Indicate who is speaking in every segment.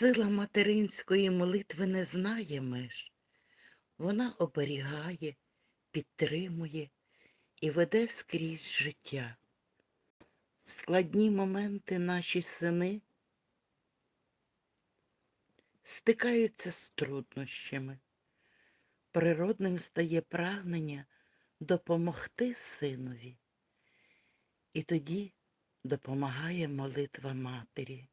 Speaker 1: Сила материнської молитви не знає меж. Вона оберігає, підтримує і веде скрізь життя. В складні моменти наші сини стикаються з труднощами. Природним стає прагнення допомогти синові. І тоді допомагає молитва матері.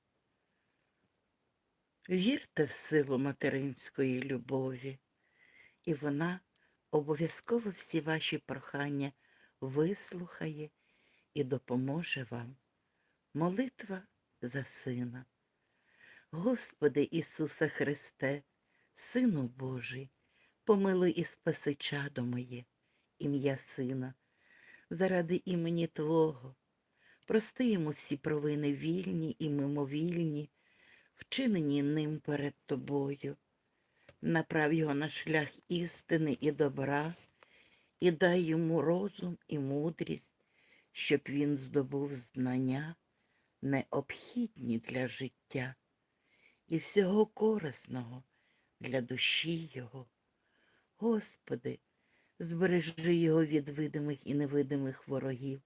Speaker 1: Вірте в силу материнської любові, і вона обов'язково всі ваші прохання вислухає і допоможе вам. Молитва за сина. Господи Ісусе Христе, Сину Божий, помилуй і спаси чадо моє, ім'я Сина, заради імені Твого. Прости йому всі провини вільні і мимовільні, вчинені ним перед тобою. Направ його на шлях істини і добра, і дай йому розум і мудрість, щоб він здобув знання, необхідні для життя і всього корисного для душі його. Господи, збережи його від видимих і невидимих ворогів,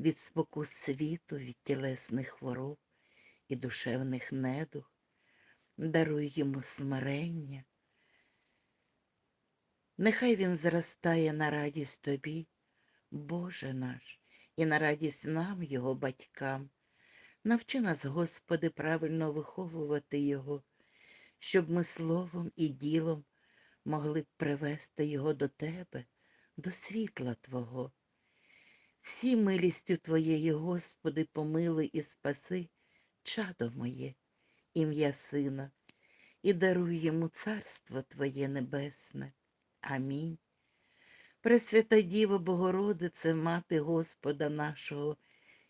Speaker 1: від спокус світу, від тілесних хвороб і душевних недух, даруй йому смирення. Нехай він зростає на радість тобі, Боже наш, і на радість нам, його батькам. Навчи нас, Господи, правильно виховувати його, щоб ми словом і ділом могли б привести його до Тебе, до світла Твого. Всі милістю Твоєї, Господи, помилуй і спаси чадо моє, ім'я Сина, і даруй йому царство Твоє Небесне. Амінь. Пресвята Діво Богородице, Мати Господа нашого,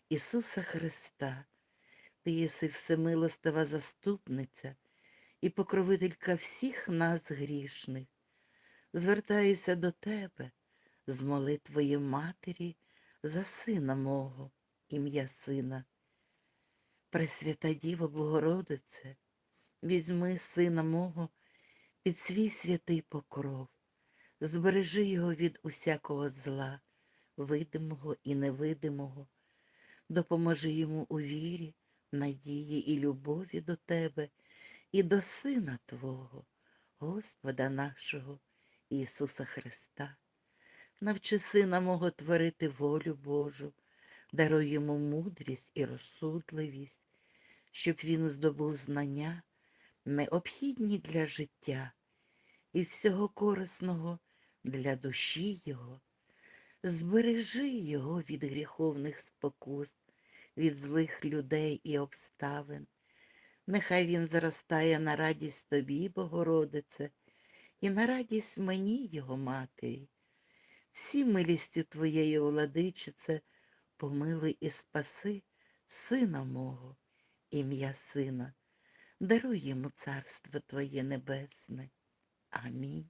Speaker 1: Ісуса Христа, Ти єси всемилостива заступниця і покровителька всіх нас грішних. Звертаюся до Тебе з молитвою Матері за Сина мого, ім'я Сина. Пресвята Діво Богородице, візьми Сина мого під свій святий покров, збережи його від усякого зла, видимого і невидимого, допоможи йому у вірі, надії і любові до Тебе і до Сина Твого, Господа нашого, Ісуса Христа. Навчи Сина мого творити волю Божу, даруй йому мудрість і розсудливість, щоб він здобув знання, необхідні для життя і всього корисного для душі його. Збережи його від гріховних спокус, від злих людей і обставин. Нехай він зростає на радість тобі, Богородице, і на радість мені, його матері. Всі милістю твоєї, владичице, помилуй і спаси сина мого, ім'я сина, даруй йому царство Твоє Небесне. Амінь.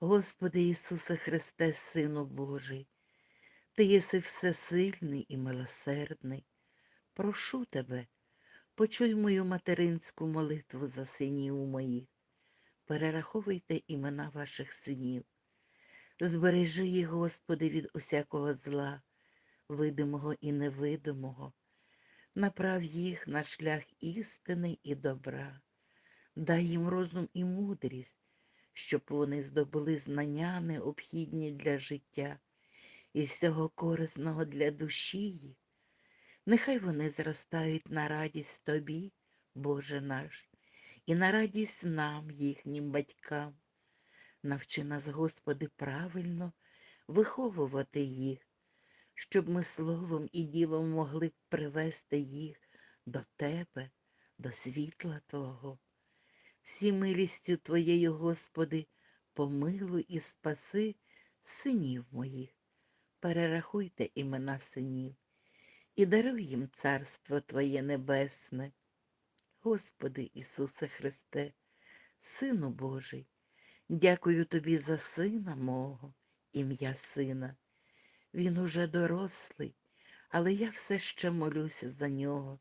Speaker 1: Господи Ісусе Христе, Сину Божий, Ти єси всесильний і милосердний. Прошу Тебе, почуй мою материнську молитву за синів моїх. Перераховуйте імена ваших синів. Збережи їх, Господи, від усякого зла, видимого і невидимого. Направ їх на шлях істини і добра. Дай їм розум і мудрість, щоб вони здобули знання, необхідні для життя і всього корисного для душі. Нехай вони зростають на радість Тобі, Боже наш, і на радість нам, їхнім батькам. Навчи нас, Господи, правильно виховувати їх, щоб ми словом і ділом могли привести їх до Тебе, до світла Твого. Всі милістю Твоєю, Господи, помилуй і спаси синів моїх. Перерахуйте імена синів і даруй їм царство Твоє Небесне. Господи Ісусе Христе, Сину Божий, дякую Тобі за сина мого, ім'я сина. Він уже дорослий, але я все ще молюся за нього.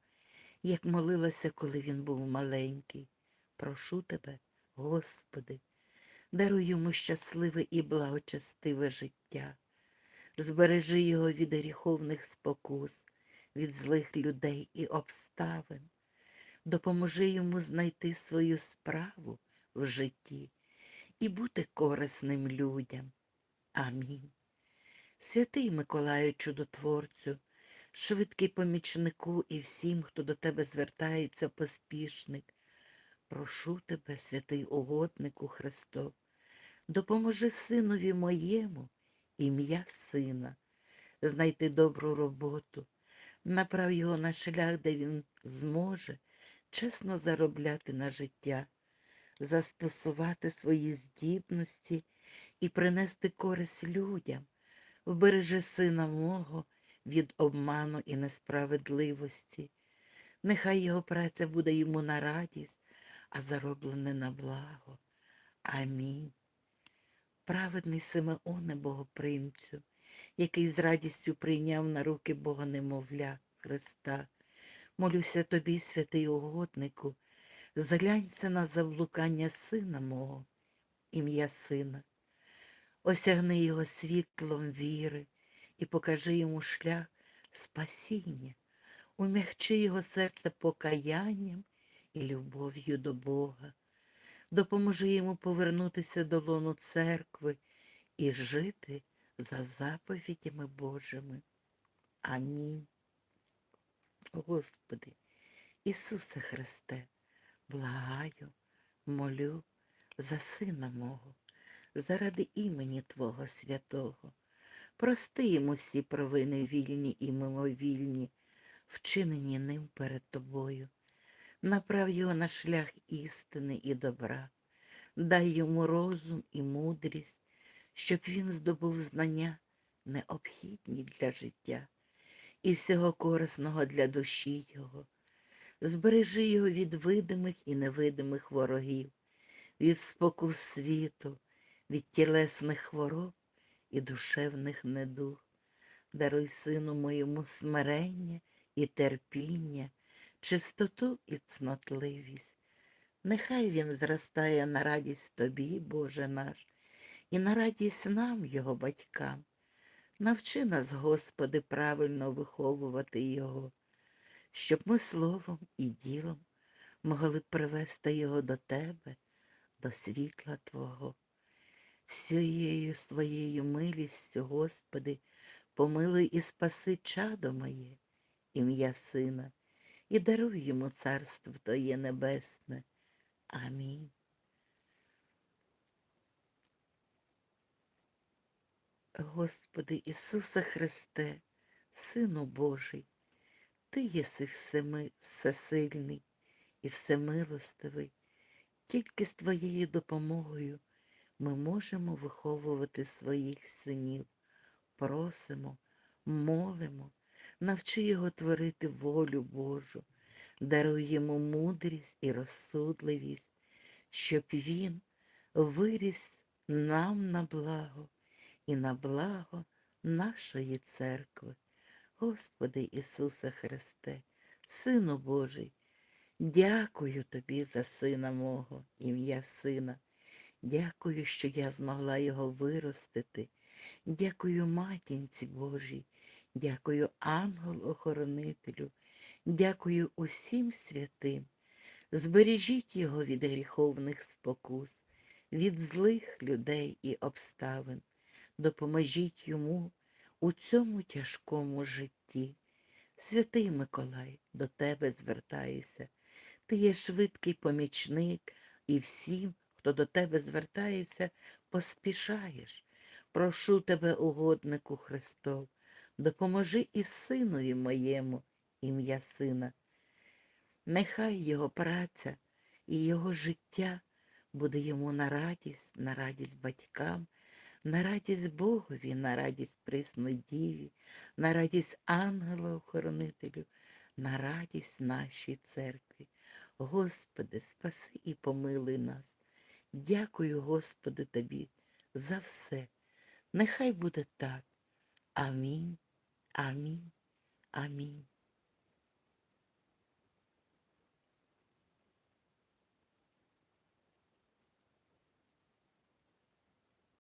Speaker 1: як молилася, коли він був маленький. Прошу тебе, Господи, даруй йому щасливе і благочестиве життя. Збережи його від гріховних спокус, від злих людей і обставин. Допоможи йому знайти свою справу в житті і бути корисним людям. Амінь. Святий Миколаю Чудотворцю, швидкий помічнику і всім, хто до тебе звертається поспішник, прошу тебе, святий угоднику Христов, допоможи синові моєму, ім'я сина, знайти добру роботу, направ його на шлях, де він зможе чесно заробляти на життя, застосувати свої здібності і принести користь людям. Вбережи сина мого від обману і несправедливості. Нехай його праця буде йому на радість, а зароблене на благо. Амінь. Праведний Симеоне Богопримцю, який з радістю прийняв на руки Бога немовля Христа. Молюся тобі, святий угоднику, зглянься на заблукання сина мого, ім'я сина. Осягни його світлом віри і покажи йому шлях спасіння, умягчи його серце покаянням і любов'ю до Бога. Допоможи йому повернутися до лону церкви і жити за заповідями Божими. Амінь. Господи, Ісусе Христе, благаю, молю за Сина мого, заради імені Твого святого. Прости йому всі провини вільні і мимовільні, вчинені ним перед Тобою. Направ його на шлях істини і добра, дай йому розум і мудрість, щоб він здобув знання, необхідні для життя і всього корисного для душі його. Збережи його від видимих і невидимих ворогів, від спокус світу, від тілесних хвороб і душевних недуг. Даруй сину моєму смирення і терпіння, чистоту і цнотливість. Нехай він зростає на радість тобі, Боже наш, і на радість нам, його батькам. Навчи нас, Господи, правильно виховувати його, щоб ми словом і ділом могли привести його до Тебе, до світла Твого. Всією своєю милістю, Господи, помилуй і спаси чадо моє, ім'я Сина, і даруй йому царство Твоє небесне. Амінь. Господи Ісусе Христе, Сину Божий, Ти єси всеми всесильний і всемилостивий. Тільки з Твоєю допомогою ми можемо виховувати своїх синів. Просимо, молимо, навчи його творити волю Божу, даруй йому мудрість і розсудливість, щоб він виріс нам на благо і на благо нашої церкви. Господи Ісусе Христе, Сину Божий, дякую Тобі за сина мого, ім'я Сина. Дякую, що я змогла його виростити. Дякую матінці Божій, дякую ангелу-охоронителю, дякую усім святим. Збережіть його від гріховних спокус, від злих людей і обставин допоможіть йому у цьому тяжкому житті. Святий Миколай, до тебе звертаюся. Ти є швидкий помічник і всім, хто до тебе звертається, поспішаєш. Прошу тебе, угоднику Христов, допоможи і синові моєму, ім'я сина. Нехай його праця і його життя буде йому на радість, на радість батькам, на радість Богові, на радість присної Діві, на радість ангела-охоронителю, на радість нашій церкві. Господи, спаси і помилуй нас. Дякую, Господи, Тобі за все. Нехай буде так. Амінь, амінь, амінь.